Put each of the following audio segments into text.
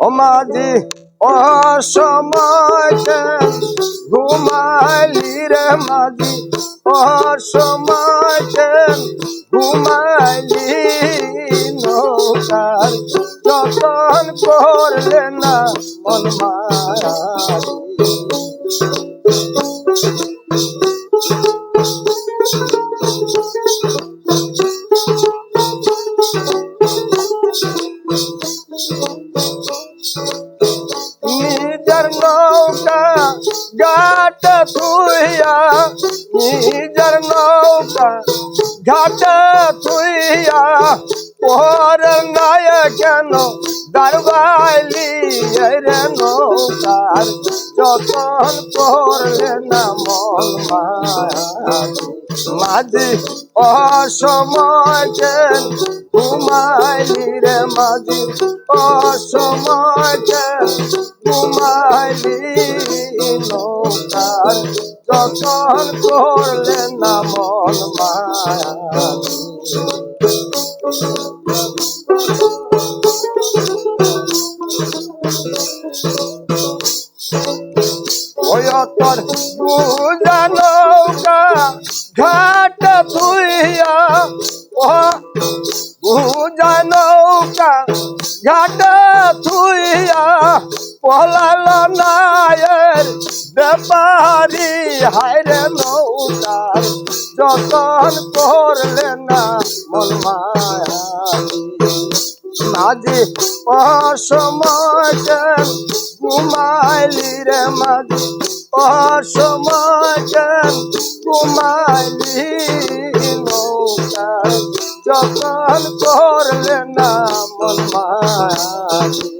মাঝি অসময় কেন ঘুমাইলি রে মাঝি। অসময় কেন ঘুমাইলি নৌকার। যতন করলে না মন মায়ারি ঘাট থুইয়া নিজের নৌকা ঘাট থুইয়া পর নাই কেন? দারবাইলি রে নৌকার যতন করলে না মন মাঝি অসময় কেন ঘুমাইলি রে মাঝি? অসময় কেন ঘুমাইলি নৌকার যতন করলে না মন মায়া। তোর বুঝা নৌকা ঘাট ধুইয়া, ও বুঝা নৌকা ঘাট ধুইয়া পলাল নায়ের ব্যাপারি হায়রে নৌকার যতন করলে না মন মাঝি অসময় কেন ঘুমাইলি রে মাঝি অসময় কেন ঘুমাইলি নৌকার যতন করলে না মন মায়ারি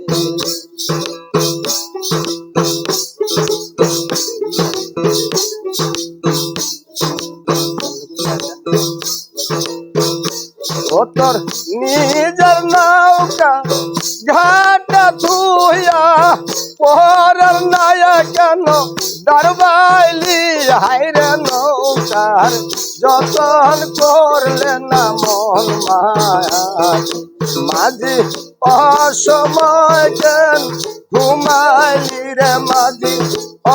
ও তোর নিজের নৌকা ঘাট ধুইয়া পহরার নায়া কেন দারবাইলি হাইরে নৌকার, যতন করলে না মন মায়া মাঝি অসময় ঘুমাইলি রে মাঝি?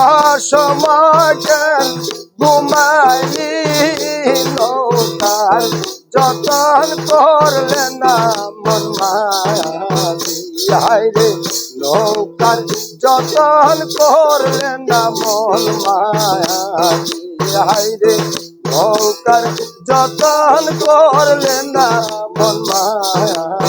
অসময় ঘুমাইলি নৌকার? যতন করলে না মন রে নৌকার যতন করলে না মন রে নৌকার যতন করলে না মন মায়া